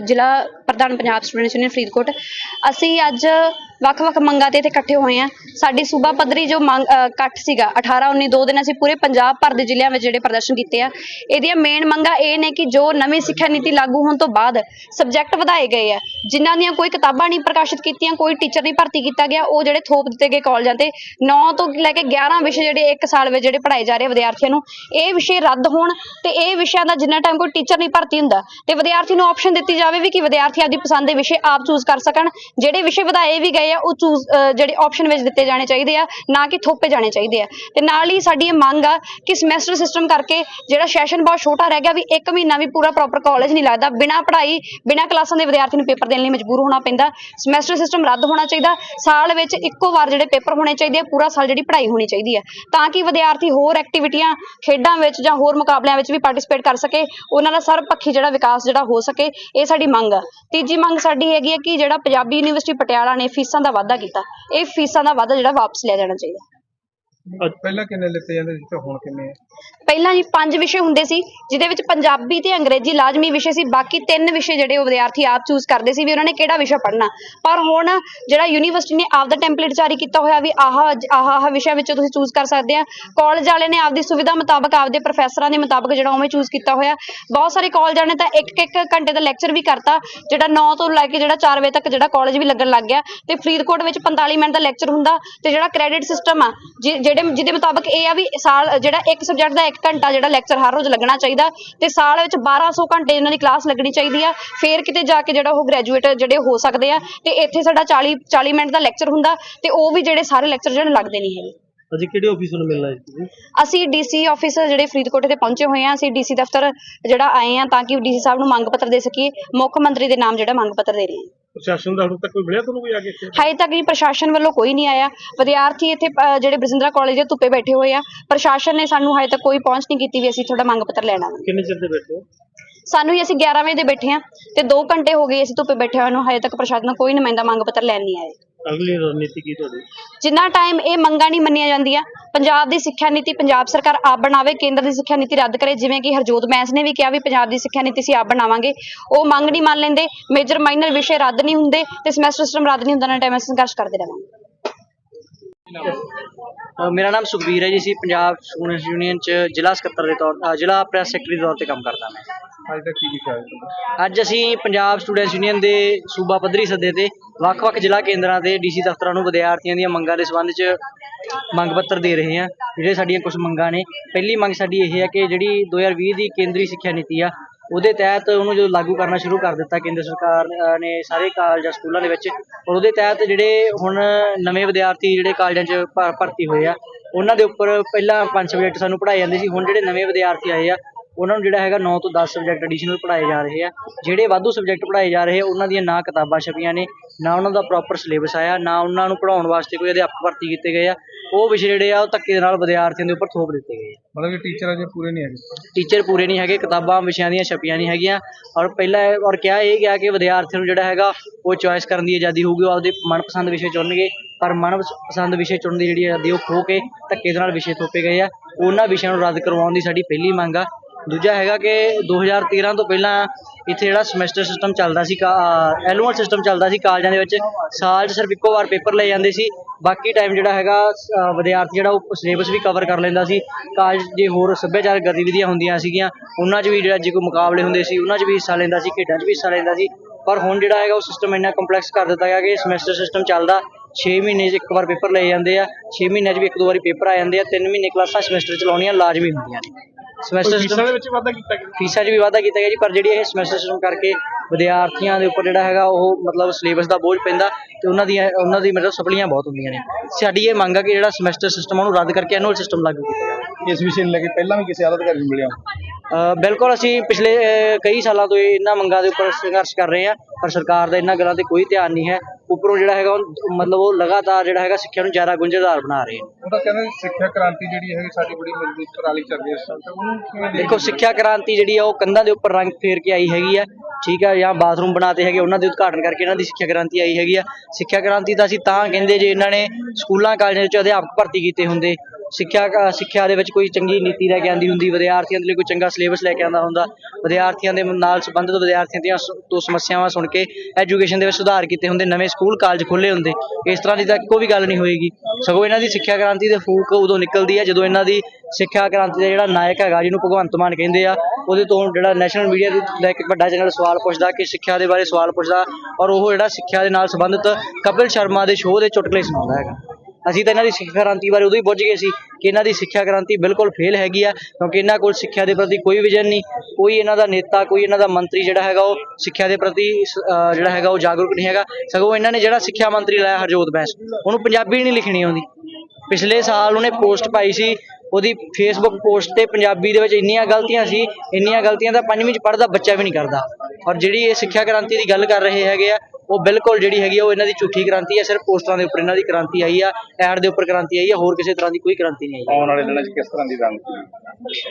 ਜ਼ਿਲ੍ਹਾ ਪ੍ਰਧਾਨ Punjab students union Faridkot. ਅਸੀਂ ਅੱਜ ਵੱਖ-ਵੱਖ ਮੰਗਾਂ ਤੇ ਇੱਥੇ ਇਕੱਠੇ ਹੋਏ ਹਾਂ ਸਾਡੀ ਸੂਬਾ ਪੱਧਰੀ ਜੋ ਮੰਗ ਇਕੱਠ ਸੀਗਾ 18 19 ਦੋ ਦਿਨ ਅਸੀਂ ਪੂਰੇ ਪੰਜਾਬ ਭਰ ਦੇ ਜ਼ਿਲ੍ਹਿਆਂ ਵਿੱਚ ਜਿਹੜੇ ਪ੍ਰਦਰਸ਼ਨ ਕੀਤੇ ਆ। ਇਹਦੀਆਂ ਮੇਨ ਮੰਗਾਂ ਇਹ ਨੇ ਕਿ ਜੋ ਨਵੀਂ ਸਿੱਖਿਆ ਨੀਤੀ ਲਾਗੂ ਹੋਣ ਤੋਂ ਬਾਅਦ ਸਬਜੈਕਟ ਵਧਾਏ ਗਏ ਆ। ਜਿਨ੍ਹਾਂ ਦੀਆਂ ਕੋਈ ਕਿਤਾਬਾਂ ਨਹੀਂ ਪ੍ਰਕਾਸ਼ਿਤ ਕੀਤੀਆਂ, ਕੋਈ ਟੀਚਰ ਨਹੀਂ ਭਰਤੀ ਕੀਤਾ ਗਿਆ, ਉਹ ਜਿਹੜੇ ਥੋਪ ਦਿੱਤੇ ਗਏ ਕਾਲਜਾਂ ਤੇ 9 ਤੋਂ ਲੈ ਕੇ 11 ਵਿਸ਼ੇ ਜਿਹੜੇ ਇੱਕ ਸਾਲ ਵਿੱਚ ਜਿਹੜੇ ਪੜ੍ਹਾਏ ਜਾ ਰਹੇ ਵਿਦਿਆਰਥੀਆਂ ਨੂੰ, ਇਹ ਵਿਸ਼ੇ ਰੱਦ ਹੋਣ ਤੇ ਇਹ ਵਿਸ਼ਿਆਂ ਦਾ ਜਿੰਨਾ ਟਾਈਮ ਕੋਈ ਟੀਚਰ ਨਹੀਂ ਭਰਤੀ ਹੁੰਦਾ, ਤੇ ਵਿਦਿਆਰਥੀ ਨੂੰ ਆਪਸ਼ਨ ਦਿੱਤੀ ਜਾਵੇ ਵੀ ਕਿ ਵਿਦਿਆਰਥੀ ਆਪਦੀ ਪਸੰਦ ਦੇ ਵਿਸ਼ੇ ਆਪ ਚੂਜ਼ ਕਰ ਸਕਣ, ਜਿਹੜੇ ਵਿਸ਼ੇ ਵਧਾਏ ਵੀ ਗਏ ਆ, ਉਹ ਚੂਜ਼ ਜਿਹੜੇ ਆਪਸ਼ਨ ਵਿੱਚ ਦਿੱਤੇ ਜਾਣੇ ਚਾਹੀਦੇ ਆ, ਨਾ ਕਿ ਥੋਪੇ ਜਾਣੇ ਚਾਹੀਦੇ ਆ। ਤੇ ਨਾਲ ਹੀ ਸਾਡੀ ਇਹ ਮੰਗ ਆ ਕਿ ਸਮੈਸਟਰ ਸਿਸਟਮ ਕਰਕੇ ਜਿਹੜਾ ਸੈਸ਼ਨ ਬਹੁਤ ਛੋਟਾ ਰਹਿ ਗਿਆ ਵੀ ਇੱਕ ਮਹੀਨਾ ਵੀ ਪੂਰਾ ਪ੍ਰੋਪਰ ਕਾਲਜ ਨਹੀਂ ਲੱਗਦਾ, ਬਿਨਾਂ ਪੜ੍ਹਾਈ, ਬਿਨਾਂ ਕਲਾਸਾਂ ਦੇ ਵਿਦਿਆਰਥੀ ਨੂੰ ਪੇਪਰ ਦੇਣ ਲਈ ਮਜਬੂਰ ਹੋਣਾ ਪੈਂਦਾ। ਸਮੈਸਟਰ ਸਿਸਟਮ ਰੱਦ ਹੋਣਾ ਚਾਹੀਦਾ, ਸਾਲ ਵਿੱਚ ਇੱਕੋ ਵਾਰ ਜਿਹੜੇ ਪੇਪਰ ਹੋਣੇ ਚਾਹੀਦੇ ਆ, ਪੂਰਾ ਸਾਲ ਜਿਹੜੀ ਪੜ੍ਹਾਈ ਹੋਣੀ ਚਾਹੀਦੀ ਹੈ ਤਾਂ ਕਿ ਵਿਦਿਆਰਥੀ ਹੋਰ ਐਕਟੀਵਿਟੀਆਂ ਖੇਡਾਂ ਵਿੱਚ ਜਾਂ ਹੋਰ ਮੁਕਾਬਲਿਆਂ ਵਿੱਚ ਵੀ ਪਾਰਟਿਸਿਪੇਟ ਕਰ ਸਕੇ, ਉਹਨਾਂ ਦਾ ਸਰਬਪੱਖੀ ਜਿਹੜਾ ਵਿਕਾਸ ਜਿਹੜਾ ਹੋ ਸਕੇ, ਇਹ ਸਾਡੀ ਮੰਗ ਆ। ਤੀਜੀ ਮੰਗ ਸਾਡੀ ਹੈਗੀ ਹੈ ਕਿ ਜਿਹੜਾ ਪੰਜਾਬੀ ਯੂਨੀਵਰਸਿਟੀ ਪਟਿਆਲਾ ਨੇ ਫੀਸਾਂ ਦਾ ਵਾਧਾ ਕੀਤਾ। ਇਹ ਫੀਸਾਂ ਦਾ ਵਾਧਾ ਜਿਹੜਾ ਵਾਪਸ ਲਿਆ ਜਾਣਾ ਚਾਹੀਦਾ। ਪਹਿਲਾਂ ਕਿੰਨੇ ਲਿੱਤੇ ਜਾਂਦੇ ਸੀ ਤੇ ਹੁਣ ਕਿੰਨੇ ਆ? ਪਹਿਲਾਂ ਜੀ ਪੰਜ ਵਿਸ਼ੇ ਹੁੰਦੇ ਸੀ, ਜਿਹਦੇ ਵਿੱਚ ਪੰਜਾਬੀ ਤੇ ਅੰਗਰੇਜ਼ੀ ਲਾਜ਼ਮੀ ਵਿਸ਼ੇ ਸੀ, ਬਾਕੀ ਤਿੰਨ ਵਿਸ਼ੇ ਜਿਹੜੇ ਉਹ ਵਿਦਿਆਰਥੀ ਆਪ ਚੂਜ਼ ਕਰਦੇ ਸੀ ਵੀ ਉਹਨਾਂ ਨੇ ਕਿਹੜਾ ਵਿਸ਼ਾ ਪੜ੍ਹਨਾ। ਪਰ ਹੁਣ ਜਿਹੜਾ ਯੂਨੀਵਰਸਿਟੀ ਨੇ ਆਪਦਾ ਟੈਂਪਲੇਟ ਜਾਰੀ ਕੀਤਾ ਹੋਇਆ ਵੀ ਆਹ ਆਹ ਆਹ ਵਿਸ਼ਿਆਂ ਵਿੱਚੋਂ ਤੁਸੀਂ ਚੂਜ਼ ਕਰ ਸਕਦੇ ਆ। ਕਾਲਜ ਵਾਲੇ ਨੇ ਆਪਦੀ ਸੁਵਿਧਾ ਮੁਤਾਬਕ ਆਪਦੇ ਪ੍ਰੋਫੈਸਰਾਂ ਦੇ ਮੁਤਾਬਕ ਜਿਹੜਾ ਉਵੇਂ ਚੂਜ਼ ਕੀਤਾ ਹੋਇਆ। ਬਹੁਤ ਸਾਰੇ ਕਾਲਜਾਂ ਨੇ ਤਾਂ ਇੱਕ ਇੱਕ ਘੰਟੇ ਦਾ ਲੈਕਚਰ ਵੀ ਕਰਤਾ, ਜਿਹੜਾ 9 ਤੋਂ ਲੈ ਕੇ ਜਿਹੜਾ 4 ਵਜੇ ਤੱਕ ਜਿਹੜਾ ਕਾਲਜ ਵੀ ਲੱਗਣ ਲੱਗ ਗਿਆ। ਤੇ ਫਰੀਦਕੋਟ ਵਿੱਚ 45 ਮਿੰਟ ਦਾ ਲੈਕਚਰ ਹੁੰਦਾ, ਤੇ ਜਿਹੜਾ ਕ੍ਰੈਡਿਟ ਸਿਸਟਮ ਆ, ਜਿ- ਜਿਹੜੇ ਜਿਹਦੇ ਮੁਤਾਬਕ ਇਹ ਆ ਵੀ ਸਾਲ ਜਿਹੜਾ ਇੱਕ ਸਬਜੈਕਟ ਦਾ ਇੱਕ ਘੰਟਾ ਜਿਹੜਾ ਲੈਕਚਰ ਹਰ ਰੋਜ਼ ਲੱਗਣਾ ਚਾਹੀਦਾ ਤੇ ਸਾਲ ਵਿੱਚ 1200 ਘੰਟੇ ਇਹਨਾਂ ਦੀ ਕਲਾਸ ਲੱਗਣੀ ਚਾਹੀਦੀ ਆ। ਫੇਰ ਕਿਤੇ ਜਾ ਕੇ ਜਿਹੜਾ ਉਹ ਗ੍ਰੈਜੂਏਟ ਜਿਹੜੇ ਹੋ ਸਕਦੇ ਆ ਤੇ ਇੱਥੇ ਸਾਡਾ 40 40 ਮਿੰਟ ਦਾ ਲੈਕਚਰ ਹੁੰਦਾ ਤੇ ਉਹ ਵੀ ਜਿਹੜੇ ਸਾਰੇ ਲੈਕਚਰ ਜਿਹੜੇ ਲੱਗਦੇ ਨਹੀਂ ਹੈਗੇ। ਅਜੇ ਕਿਹੜੇ ਆਫਿਸ ਨੂੰ ਮਿਲਣਾ ਹੈ ਅਸੀਂ ਡੀਸੀ ਆਫਿਸ ਜਿਹੜੇ ਫਰੀਦਕੋਟ ਤੇ ਪਹੁੰਚੇ ਹੋਏ ਆ ਅਸੀਂ ਡੀਸੀ ਦਫ਼ਤਰ ਜਿਹੜਾ ਆਏ ਆ ਤਾਂ ਕਿ ਡੀਸੀ ਸਾਹਿਬ ਨੂੰ ਮੰਗ ਪੱਤਰ ਦੇ ਸਕੀਏ ਮੁੱਖ ਮੰਤਰੀ ਦੇ ਨਾਮ ਜਿਹੜਾ ਮੰਗ ਪੱਤਰ ਦੇ ਰਹੇ ਹਾਂ ਪ੍ਰਸ਼ਾਸਨ ਦਾ ਹੁਣ ਤੱਕ ਕੋਈ ਮਿਲਿਆ ਤੁਹਾਨੂੰ ਕੋਈ ਆ ਕੇ ਇੱਥੇ? ਤੱਕ ਜੀ ਪ੍ਰਸ਼ਾਸਨ ਵੱਲੋਂ ਕੋਈ ਨਹੀਂ ਆਇਆ। ਵਿਦਿਆਰਥੀ ਇੱਥੇ ਜਿਹੜੇ ਬਰਜਿੰਦਰਾ ਕਾਲਜ ਦੇ ਧੁੱਪੇ ਬੈਠੇ ਹੋਏ ਆ ਪ੍ਰਸ਼ਾਸਨ ਨੇ ਸਾਨੂੰ ਹਾਲੇ ਤੱਕ ਕੋਈ ਪਹੁੰਚ ਨਹੀਂ ਕੀਤੀ ਵੀ ਅਸੀਂ ਤੁਹਾਡਾ ਮੰਗ ਪੱਤਰ ਲੈਣਾ ਵਾ। ਕਿੰਨੇ ਚਿਰ ਦੇ ਬੈਠੇ ਹੋ? ਸਾਨੂੰ ਹੀ ਅਸੀਂ 11 ਵਜੇ ਦੇ ਬੈਠੇ ਆ ਤੇ 2 ਘੰਟੇ ਹੋ ਗਏ ਅਸੀਂ ਧੁੱਪੇ ਬੈਠੇ ਹੋਏ ਨੂੰ ਹਾਲੇ ਤੱਕ ਪ੍ਰਸ਼ਾਸਨ ਦਾ ਕੋਈ ਨੁਮਾਇੰਦਾ ਮੰਗ ਪੱਤਰ ਲੈਣ ਨਹੀਂ ਆਇਆ। ਅਗਲੀ ਰਣਨੀਤੀ ਕੀ ਤੁਹਾਡੀ? ਜਿੰਨਾ ਟਾਈਮ ਇਹ ਮੰਗਾਂ ਨਹੀਂ ਮੰਨੀਆਂ ਜਾਂਦੀਆਂ ਪੰਜਾਬ ਦੀ ਸਿੱਖਿਆ ਨੀਤੀ ਪੰਜਾਬ ਸਰਕਾਰ ਆਪ ਬਣਾਵੇ ਕੇਂਦਰ ਦੀ ਸਿੱਖਿਆ ਨੀਤੀ ਰੱਦ ਕਰੇ ਜਿਵੇਂ ਕਿ ਹਰਜੋਤ ਬੈਂਸ ਨੇ ਵੀ ਕਿਹਾ ਵੀ ਪੰਜਾਬ ਦੀ ਸਿੱਖਿਆ ਨੀਤੀ ਅਸੀਂ ਆਪ ਬਣਾਵਾਂਗੇ। ਉਹ ਮੰਗ ਨਹੀਂ ਮੰਨ ਲੈਂਦੇ ਮੇਜਰ ਮਾਈਨਰ ਵਿਸ਼ੇ ਰੱਦ ਨਹੀਂ ਹੁੰਦੇ ਤੇ ਸਮੈਸਟਰ ਸਿਸਟਮ ਰੱਦ ਨਹੀਂ ਹੁੰਦਾ ਨਾ ਟਾਈਮ ਅਸੀਂ ਸੰਘਰਸ਼ ਕਰਦੇ ਰਹਾਂਗੇ। ਅ, ਮੇਰਾ ਨਾਮ ਸੁਖਬੀਰ ਹੈ ਜੀ ਅਸੀਂ ਪੰਜਾਬ ਸਟੂਡੈਂਟਸ ਯੂਨੀਅਨ ਚ ਜ਼ਿਲ੍ਹਾ ਸਕੱਤਰ ਦੇ ਤੌਰ ਅ, ਜ਼ਿਲ੍ਹਾ ਪ੍ਰੈਸ ਸੈਕਟਰੀ ਦੇ ਤੌਰ ਤੇ ਕੰਮ ਕਰਦਾ ਮੈਂ। ਅੱਜ ਤੱਕ ਕੀ ਵਿਚਾਰ ਅੱਜ ਅਸੀਂ ਪੰਜਾਬ ਸਟੂਡੈਂਟਸ ਯੂਨੀਅਨ ਦੇ ਸੂਬਾ ਪੱਧਰੀ ਸੱਦੇ ਤੇ ਵੱਖ-ਵੱਖ ਜ਼ਿਲ੍ਹਾ ਕੇਂਦਰਾਂ ਤੇ ਡੀਸੀ ਦਫ਼ਤਰਾਂ ਨੂੰ ਵਿਦਿਆਰਥੀਆਂ ਦੀਆਂ ਮੰਗਾਂ ਦੇ ਸੰਬੰਧ ਚ ਮੰਗ ਪੱਤਰ ਦੇ ਰਹੇ ਹਾਂ। ਜਿਹੜੇ ਸਾਡੀਆਂ ਕੁਝ ਮੰਗਾਂ ਨੇ, ਪਹਿਲੀ ਮੰਗ ਸਾਡੀ ਇਹ ਹੈ ਕਿ ਜਿਹੜੀ 2020 ਦੀ ਕੇਂਦਰੀ ਸਿੱਖਿਆ ਨੀਤੀ ਆ, ਉਹਦੇ ਤਹਿਤ ਉਹਨੂੰ ਜਦੋਂ ਲਾਗੂ ਕਰਨਾ ਸ਼ੁਰੂ ਕਰ ਦਿੱਤਾ ਕੇਂਦਰ ਸਰਕਾਰ ਨੇ ਸਾਰੇ ਕਾਲਜਾਂ, ਸਕੂਲਾਂ ਦੇ ਵਿੱਚ, ਔਰ ਉਹਦੇ ਤਹਿਤ ਜਿਹੜੇ ਹੁਣ ਨਵੇਂ ਵਿਦਿਆਰਥੀ ਜਿਹੜੇ ਕਾਲਜਾਂ 'ਚ ਭਰਤੀ ਹੋਏ ਆ, ਉਹਨਾਂ ਦੇ ਉੱਪਰ ਪਹਿਲਾਂ ਪੰਜ ਸਬਜੈਕਟ ਸਾਨੂੰ ਪੜ੍ਹਾਏ ਜਾਂਦੇ ਸੀ, ਹੁਣ ਜਿਹੜੇ ਨਵੇਂ ਵਿਦਿਆਰਥੀ ਆਏ ਆ ਉਹਨਾਂ ਨੂੰ ਜਿਹੜਾ ਹੈਗਾ 9 ਤੋਂ 10 ਸਬਜੈਕਟ ਐਡੀਸ਼ਨਲ ਪੜ੍ਹਾਏ ਜਾ ਰਹੇ ਆ। ਜਿਹੜੇ ਵਾਧੂ ਸਬਜੈਕਟ ਪੜ੍ਹਾਏ ਜਾ ਰਹੇ ਉਹਨਾਂ ਦੀਆਂ ਨਾ ਕਿਤਾਬਾਂ ਛਪੀਆਂ ਨੇ ਨਾ ਉਹਨਾਂ ਦਾ ਪ੍ਰੋਪਰ ਸਿਲੇਬਸ ਆਇਆ ਨਾ ਉਹਨਾਂ ਨੂੰ ਪੜ੍ਹਾਉਣ ਵਾਸਤੇ ਕੋਈ ਅਧਿਆਪਕ ਭਰਤੀ ਕੀਤੇ ਗਏ ਆ। ਉਹ ਵਿਸ਼ੇ ਜਿਹੜੇ ਆ ਉਹ ਧੱਕੇ ਦੇ ਨਾਲ ਵਿਦਿਆਰਥੀਆਂ ਦੇ ਉੱਪਰ ਥੋਪ ਦਿੱਤੇ ਗਏ ਮਤਲਬ ਕਿ ਟੀਚਰ ਅਜੇ ਪੂਰੇ ਨਹੀਂ ਹੈਗੇ। ਟੀਚਰ ਪੂਰੇ ਨਹੀਂ ਹੈਗੇ ਕਿਤਾਬਾਂ ਵਿਸ਼ਿਆਂ ਦੀਆਂ ਛਪੀਆਂ ਨਹੀਂ ਹੈਗੀਆਂ। ਔਰ ਪਹਿਲਾਂ ਔਰ ਕਿਹਾ ਇਹ ਗਿਆ ਕਿ ਵਿਦਿਆਰਥੀਆਂ ਨੂੰ ਜਿਹੜਾ ਹੈਗਾ ਉਹ ਚੁਆਇਸ ਕਰਨ ਦੀ ਆਜ਼ਾਦੀ ਹੋਊਗੀ ਉਹ ਆਪਦੇ ਮਨਪਸੰਦ ਵਿਸ਼ੇ ਚੁਣਨਗੇ। ਪਰ ਮਨਪਸੰਦ ਵਿਸ਼ੇ ਚੁਣਨ ਦੀ ਜਿਹੜੀ ਆਜ਼ਾਦੀ ਉਹ ਖੋ ਕੇ ਧੱਕੇ ਦੇ ਨਾਲ ਵਿਸ਼ੇ ਥੋਪੇ ਗਏ ਆ। ਉਹਨਾਂ ਵਿਸ਼ਿਆਂ ਨੂੰ ਰੱਦ ਕਰਵਾਉਣ ਦੀ ਸਾਡੀ ਪਹਿਲੀ ਮੰਗ ਆ। ਦੂਜਾ ਹੈਗਾ ਕਿ 2013 ਤੋਂ ਪਹਿਲਾਂ ਇੱਥੇ ਜਿਹੜਾ ਸਮੈਸਟਰ ਸਿਸਟਮ ਚੱਲਦਾ ਸੀ ਐਨੂਅਲ ਸਿਸਟਮ ਚੱਲਦਾ ਸੀ ਕਾਲਜਾਂ ਦੇ ਵਿੱਚ, ਸਾਲ 'ਚ ਸਿਰਫ ਇੱਕੋ ਵਾਰ ਪੇਪਰ ਲਏ ਜਾਂਦੇ ਸੀ। ਬਾਕੀ ਟਾਈਮ ਜਿਹੜਾ ਹੈਗਾ ਵਿਦਿਆਰਥੀ ਜਿਹੜਾ ਉਹ ਸਿਲੇਬਸ ਵੀ ਕਵਰ ਕਰ ਲੈਂਦਾ ਸੀ। ਕਾਲਜ ਦੇ ਹੋਰ ਸੱਭਿਆਚਾਰਕ ਗਤੀਵਿਧੀਆਂ ਹੁੰਦੀਆਂ ਸੀਗੀਆਂ, ਉਹਨਾਂ 'ਚ ਵੀ ਜਿਹੜਾ ਜੇ ਕੋਈ ਮੁਕਾਬਲੇ ਹੁੰਦੇ ਸੀ, ਉਹਨਾਂ 'ਚ ਵੀ ਹਿੱਸਾ ਲੈਂਦਾ ਸੀ, ਖੇਡਾਂ 'ਚ ਵੀ ਹਿੱਸਾ ਲੈਂਦਾ ਸੀ। ਪਰ ਹੁਣ ਜਿਹੜਾ ਹੈਗਾ, ਉਹ ਸਿਸਟਮ ਇੰਨਾ ਕੰਪਲੈਕਸ ਕਰ ਦਿੱਤਾ ਗਿਆ ਕਿ ਸਮੈਸਟਰ ਸਿਸਟਮ ਚੱਲਦਾ 6 ਮਹੀਨੇ 'ਚ ਇੱਕ ਵਾਰ ਪੇਪਰ ਲਏ ਜਾਂਦੇ ਆ 6 ਮਹੀਨਿਆਂ 'ਚ ਵੀ ਇੱਕ ਦੋ ਵਾਰੀ ਪੇਪਰ ਆ ਜਾਂਦੇ ਆ 3 ਮਹੀਨੇ ਕਲਾਸਾਂ ਸਮੈਸਟਰ ਚਲਾਉਣੀਆਂ ਲਾਜ਼ਮੀ ਹੁੰਦੀਆਂ ਨੇ। ਸਮੈਸਟਰ ਸਿਸਟਮ ਦੇ ਵਿੱਚ ਵਾਧਾ ਕੀਤਾ ਗਿਆ? ਫੀਸਾਂ 'ਚ ਵੀ ਵਾਧਾ ਕੀਤਾ ਗਿਆ ਜੀ ਪਰ ਜਿਹੜੀ ਇਹ ਸਮੈਸਟਰ ਸਿਸਟਮ ਕਰਕੇ ਵਿਦਿਆਰਥੀਆਂ ਦੇ ਉੱਪਰ ਜਿਹੜਾ ਹੈਗਾ ਉਹ ਮਤਲਬ ਸਿਲੇਬਸ ਦਾ ਬੋਝ ਪੈਂਦਾ ਤੇ ਉਹਨਾਂ ਦੀਆਂ ਉਹਨਾਂ ਦੀ ਮਤਲਬ ਸਪਲੀਆਂ ਬਹੁਤ ਹੁੰਦੀਆਂ ਨੇ। ਸਾਡੀ ਇਹ ਮੰਗ ਹੈ ਕਿ ਜਿਹੜਾ ਸਮੈਸਟਰ ਸਿਸਟਮ ਉਹਨੂੰ ਰੱਦ ਕਰਕੇ ਐਨੂਅਲ ਸਿਸਟਮ ਲਾਗੂ ਕੀਤਾ ਜਾਵੇ। ਇਸ ਵਿਸ਼ੇ ਨੂੰ ਲੈ ਕੇ ਪਹਿਲਾਂ ਵੀ ਕਿਸੇ ਆਲਾ ਅਧਿਕਾਰੀ ਨੂੰ ਮਿਲਿਆ? ਬਿਲਕੁਲ ਅਸੀਂ ਪਿਛਲੇ ਕਈ ਸਾਲਾਂ ਤੋਂ ਇਹਨਾਂ ਮੰਗਾਂ ਦੇ ਉੱਪਰ ਸੰਘਰਸ਼ ਕਰ ਰਹੇ ਹਾਂ ਪਰ ਸਰਕਾਰ ਦਾ ਇਹਨਾਂ ਗੱਲਾਂ ਤੇ ਕੋਈ ਧਿਆਨ ਨਹੀਂ ਹੈ। ਉੱਪਰੋਂ ਜਿਹੜਾ ਹੈਗਾ ਉਹ ਮਤਲਬ ਉਹ ਲਗਾਤਾਰ ਜਿਹੜਾ ਹੈਗਾ ਸਿੱਖਿਆ ਨੂੰ ਜ਼ਿਆਦਾ ਗੁੰਝਲਦਾਰ ਬਣਾ ਰਹੇ ਨੇ। ਉਹ ਤਾਂ ਕਹਿੰਦੇ ਸਿੱਖਿਆ ਕ੍ਰਾਂਤੀ ਜਿਹੜੀ ਹੈਗੀ ਸਾਡੀ ਬੜੀ ਮਜ਼ਬੂਤ ਪ੍ਰਣਾਲੀ ਚੱਲ ਰਹੀ ਹੈ ਇਸ ਸਮੇਂ ਉਹਨੂੰ ਕਿਵੇਂ ਦੇਖਦੇ ਦੇਖੋ ਸਿੱਖਿਆ ਕ੍ਰਾਂਤੀ ਜਿਹੜੀ ਆ ਉਹ ਕੰਧਾਂ ਦੇ ਉੱਪਰ ਰੰਗ ਫੇਰ ਕੇ ਆਈ ਹੈਗੀ ਆ। ਠੀਕ ਆ ਜਾਂ ਬਾਥਰੂਮ ਬਣਾਤੇ ਹੈਗੇ ਉਹਨਾਂ ਦੇ ਉਦਘਾਟਨ ਕਰਕੇ ਇਹਨਾਂ ਦੀ ਸਿੱਖਿਆ ਕ੍ਰਾਂਤੀ ਆਈ ਹੈਗੀ ਆ। ਸਿੱਖਿਆ ਕ੍ਰਾਂਤੀ ਤਾਂ ਅਸੀਂ ਤਾਂ ਕਹਿੰਦੇ ਜੇ ਇਹਨਾਂ ਨੇ ਸਕੂਲਾਂ ਕਾਲਜਾਂ ਵਿੱਚ ਅਧਿਆਪਕ ਭਰਤੀ ਕੀਤੇ ਹੁੰਦੇ ਸਿੱਖਿਆ ਕ- ਸਿੱਖਿਆ ਦੇ ਵਿੱਚ ਕੋਈ ਚੰਗੀ ਨੀਤੀ ਲੈ ਕੇ ਆਂਦੀ ਹੁੰਦੀ, ਵਿਦਿਆਰਥੀਆਂ ਦੇ ਲਈ ਕੋਈ ਚੰਗਾ ਸਿਲੇਬਸ ਲੈ ਕੇ ਆਂਦਾ ਹੁੰਦਾ, ਵਿਦਿਆਰਥੀਆਂ ਦੇ ਨਾਲ ਸੰਬੰਧਿਤ ਵਿਦਿਆਰਥੀਆਂ ਦੀਆਂ ਸ- ਤੋਂ ਸਮੱਸਿਆਵਾਂ ਸੁਣ ਕੇ ਐਜੂਕੇਸ਼ਨ ਦੇ ਵਿੱਚ ਸੁਧਾਰ ਕੀਤੇ ਹੁੰਦੇ, ਨਵੇਂ ਸਕੂਲ ਕਾਲਜ ਖੋਲ੍ਹੇ ਹੁੰਦੇ, ਇਸ ਤਰ੍ਹਾਂ ਦੀ ਤਾਂ ਕੋਈ ਵੀ ਗੱਲ ਨਹੀਂ ਹੋਏਗੀ। ਸਗੋਂ ਇਹਨਾਂ ਦੀ ਸਿੱਖਿਆ ਕ੍ਰਾਂਤੀ ਦੇ ਫੂਕ ਉਦੋਂ ਨਿਕਲਦੀ ਹੈ ਜਦੋਂ ਇਹਨਾਂ ਦੀ ਸਿੱਖਿਆ ਕ੍ਰਾਂਤੀ ਦਾ ਜਿਹੜਾ ਨਾਇਕ ਹੈਗਾ, ਜਿਹਨੂੰ ਭਗਵੰਤ ਮਾਨ ਕਹਿੰਦੇ ਆ, ਉਹਦੇ ਤੋਂ ਜਿਹੜਾ ਨੈਸ਼ਨਲ ਮੀਡੀਆ ਦਾ ਇੱਕ ਵੱਡਾ ਚੈਨਲ ਸਵਾਲ ਪੁੱਛਦਾ ਕਿ ਸਿੱਖਿਆ ਦੇ ਬਾਰੇ ਸਵਾਲ ਪੁੱਛਦਾ ਔਰ ਉਹ ਜਿਹੜਾ ਸਿੱਖਿਆ ਦੇ ਨਾਲ ਸੰਬੰਧਿਤ ਕਪਿਲ ਸ਼ਰਮਾ ਦੇ ਸ਼ੋਅ ਦੇ ਚੁਟਕਲੇ ਸੁਣਾਉਂਦਾ ਹੈਗਾ। ਅਸੀਂ ਤਾਂ ਇਹਨਾਂ ਦੀ ਸਿੱਖਿਆ ਕ੍ਰਾਂਤੀ ਬਾਰੇ ਉਦੋਂ ਹੀ ਬੁੱਝ ਗਏ ਸੀ ਕਿ ਇਹਨਾਂ ਦੀ ਸਿੱਖਿਆ ਕ੍ਰਾਂਤੀ ਬਿਲਕੁਲ ਫੇਲ ਹੈਗੀ ਆ, ਕਿਉਂਕਿ ਇਹਨਾਂ ਕੋਲ ਸਿੱਖਿਆ ਦੇ ਪ੍ਰਤੀ ਕੋਈ ਵਿਜ਼ਨ ਨਹੀਂ, ਕੋਈ ਇਹਨਾਂ ਦਾ ਨੇਤਾ, ਕੋਈ ਇਹਨਾਂ ਦਾ ਮੰਤਰੀ ਜਿਹੜਾ ਹੈਗਾ ਉਹ ਸਿੱਖਿਆ ਦੇ ਪ੍ਰਤੀ ਜਿਹੜਾ ਹੈਗਾ ਉਹ ਜਾਗਰੂਕ ਨਹੀਂ ਹੈਗਾ। ਸਗੋਂ ਇਹਨਾਂ ਨੇ ਜਿਹੜਾ ਸਿੱਖਿਆ ਮੰਤਰੀ ਲਾਇਆ ਹਰਜੋਤ ਬੈਂਸ, ਉਹਨੂੰ ਪੰਜਾਬੀ ਨਹੀਂ ਲਿਖਣੀ ਆਉਂਦੀ। ਪਿਛਲੇ ਸਾਲ ਉਹਨੇ ਪੋਸਟ ਪਾਈ ਸੀ, ਉਹਦੀ ਫੇਸਬੁੱਕ ਪੋਸਟ ਤੇ ਪੰਜਾਬੀ ਦੇ ਵਿੱਚ ਇੰਨੀਆਂ ਗਲਤੀਆਂ ਸੀ, ਇੰਨੀਆਂ ਗਲਤੀਆਂ ਤਾਂ ਪੰਜਵੀਂ ਚ ਪੜ੍ਹਦਾ, ਬੱਚਾ ਵੀ ਨਹੀਂ ਕਰਦਾ। ਔਰ ਜਿਹੜੀ ਇਹ ਸਿੱਖਿਆ ਕ੍ਰਾਂਤੀ ਦੀ ਗੱਲ ਕਰ ਰਹੇ ਹੈਗੇ ਆ ਉਹ ਬਿਲਕੁਲ ਜਿਹੜੀ ਹੈਗੀ ਆ ਉਹ ਇਹਨਾਂ ਦੀ ਝੂਠੀ ਕ੍ਰਾਂਤੀ ਹੈ ਸਿਰਫ ਪੋਸਟਰਾਂ ਦੇ ਉੱਪਰ ਇਹਨਾਂ ਦੀ ਕ੍ਰਾਂਤੀ ਆਈ ਆ ਐਡ ਦੇ ਉੱਪਰ ਕ੍ਰਾਂਤੀ ਆਈ ਆ ਹੋਰ ਕਿਸੇ ਤਰ੍ਹਾਂ ਦੀ ਕੋਈ ਕ੍ਰਾਂਤੀ ਨਹੀਂ ਆਈ। ਆਉਣ ਵਾਲੇ ਦਿਨਾਂ 'ਚ ਕਿਸ ਤਰ੍ਹਾਂ ਦੀ ਰੰਗ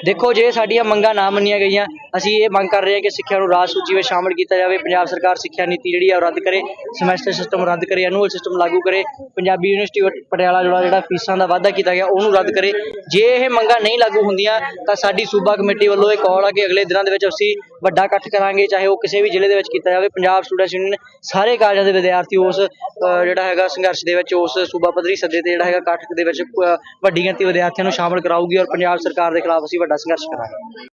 ਦੇਖੋ ਜੇ ਸਾਡੀਆਂ ਮੰਗਾਂ ਨਾ ਮੰਨੀਆਂ ਗਈਆਂ ਅਸੀਂ ਇਹ ਮੰਗ ਕਰ ਰਹੇ ਹਾਂ ਕਿ ਸਿੱਖਿਆ ਨੂੰ ਰਾਜ ਸੂਚੀ ਵਿੱਚ ਸ਼ਾਮਲ ਕੀਤਾ ਜਾਵੇ ਪੰਜਾਬ ਸਰਕਾਰ ਸਿੱਖਿਆ ਨੀਤੀ ਜਿਹੜੀ ਆ ਉਹ ਰੱਦ ਕਰੇ ਸਮੈਸਟਰ ਸਿਸਟਮ ਰੱਦ ਕਰੇ ਐਨੂਅਲ ਸਿਸਟਮ ਲਾਗੂ ਕਰੇ ਪੰਜਾਬੀ ਯੂਨੀਵਰਸਿਟੀ ਪਟਿਆਲਾ ਜਿਹੜਾ ਜਿਹੜਾ ਫੀਸਾਂ ਦਾ ਵਾਅਦਾ ਕੀਤਾ ਗਿਆ ਉਹਨੂੰ ਰੱਦ ਕਰੇ। ਜੇ ਇਹ ਮੰਗਾਂ ਨਹੀਂ ਲਾਗੂ ਹੁੰਦੀਆਂ ਤਾਂ ਸਾਡੀ ਸੂਬਾ ਕਮੇਟੀ ਵੱਲੋਂ ਇਹ ਕਾਲ ਆ ਕਿ ਅਗਲੇ ਦਿਨਾਂ ਦੇ ਵਿੱਚ ਅਸੀਂ ਵੱਡਾ ਇਕੱਠ ਕਰਾਂਗੇ, ਚਾਹੇ ਉਹ ਕਿਸੇ ਵੀ ਜ਼ਿਲ੍ਹੇ ਦੇ ਵਿੱਚ ਕੀਤਾ ਜਾਵੇ। ਪੰਜਾਬ ਸਟੂਡੈਂਟਸ ਯੂਨੀਅਨ ਸਾਰੇ ਕਾਲਜਾਂ ਦੇ ਵਿਦਿਆਰਥੀ ਉਸ ਜਿਹੜਾ ਹੈਗਾ ਸੰਘਰਸ਼ ਦੇ ਵਿੱਚ, ਉਸ ਸੂਬਾ ਪੱਧਰੀ ਸੱਦੇ ਤੇ ਜਿਹੜਾ ਹੈਗਾ ਇਕੱਠ ਦੇ ਵਿੱਚ ਵੱਡੀ ਗਿਣਤੀ ਵਿਦਿਆਰਥੀਆਂ ਨੂੰ ਸ਼ਾਮਲ ਕਰਾਊਗੀ ਔਰ ਪੰਜਾਬ ਸਰਕਾਰ ਦੇ ਖਿਲਾਫ ਅਸੀਂ ਵੱਡਾ ਸੰਘਰਸ਼ ਕਰਾਂਗੇ।